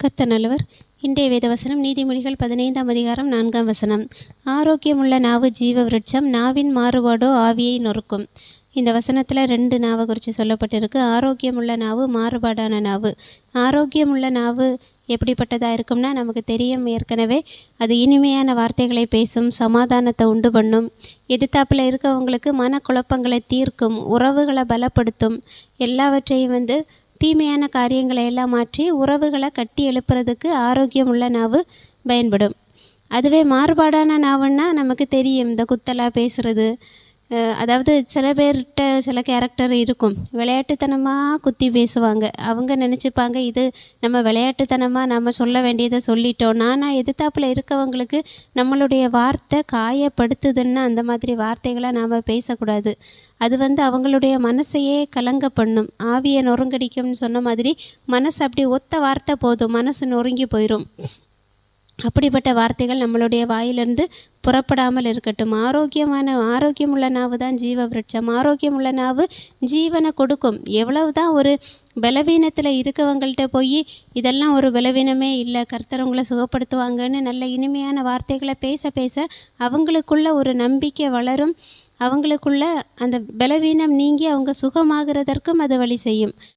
கத்த நல்லவர் இன்றைய வேதவசனம் நீதிமொழிகள் பதினைந்தாம் அதிகாரம் நான்காம் வசனம். ஆரோக்கியமுள்ள நாவு ஜீவ விருட்சம் நாவின் மாறுபாடோ ஆவியை நொறுக்கும். இந்த வசனத்தில் ரெண்டு நாவை குறித்து சொல்லப்பட்டிருக்கு. ஆரோக்கியமுள்ள நாவு மாறுபாடான நாவு. ஆரோக்கியமுள்ள நாவு எப்படிப்பட்டதாக இருக்கும்னா நமக்கு தெரியும் ஏற்கனவே. அது இனிமையான வார்த்தைகளை பேசும் சமாதானத்தை உண்டு பண்ணும். எதிர்த்தாப்பில் இருக்கவங்களுக்கு மனக்குழப்பங்களை தீர்க்கும் உறவுகளை பலப்படுத்தும். எல்லாவற்றையும் வந்து தீமையான காரியங்களை எல்லாம் மாற்றி உறவுகளை கட்டி எழுப்புறதுக்கு ஆரோக்கியம் உள்ள நாவு பயன்படும். அதுவே மாறுபாடான நாவுன்னா நமக்கு தெரியும். இந்த குத்தலாக பேசுகிறது அதாவது சில பேர்கிட்ட சில கேரக்டர் இருக்கும். விளையாட்டுத்தனமாக குத்தி பேசுவாங்க. அவங்க நினச்சிப்பாங்க இது நம்ம விளையாட்டுத்தனமாக நம்ம சொல்ல வேண்டியதை சொல்லிட்டோம். ஆனால் எதிர்த்தாப்பில் இருக்கவங்களுக்கு நம்மளுடைய வார்த்தை காயப்படுத்துதுன்னு அந்த மாதிரி வார்த்தைகளை நாம் பேசக்கூடாது. அது வந்து அவங்களுடைய மனசையே கலங்க பண்ணும். ஆவியை நொறுங்கடிக்கும்னு சொன்ன மாதிரி மனசு அப்படி ஒத்த வார்த்தை போதும். மனசு நொறுங்கி போயிடும் அப்படிப்பட்ட வார்த்தைகள் நம்மளுடைய வாயிலிருந்து புறப்படாமல் இருக்கட்டும். ஆரோக்கியமான ஆரோக்கியமுள்ள நாவு தான் ஜீவ விருட்சம் ஆரோக்கியமுள்ள நாவு ஜீவனை கொடுக்கும். எவ்வளவு தான் ஒரு பலவீனத்தில் இருக்கவங்கள்ட்ட போய் இதெல்லாம் ஒரு பலவீனமே இல்லை கர்த்தர் உங்களை சுகப்படுத்துவாங்கன்னு நல்ல இனிமையான வார்த்தைகளை பேச பேச அவங்களுக்குள்ள ஒரு நம்பிக்கை வளரும். அவங்களுக்குள்ள அந்த பலவீனம் நீங்கி அவங்க சுகமாகிறதற்கும் அது வழி செய்யும்.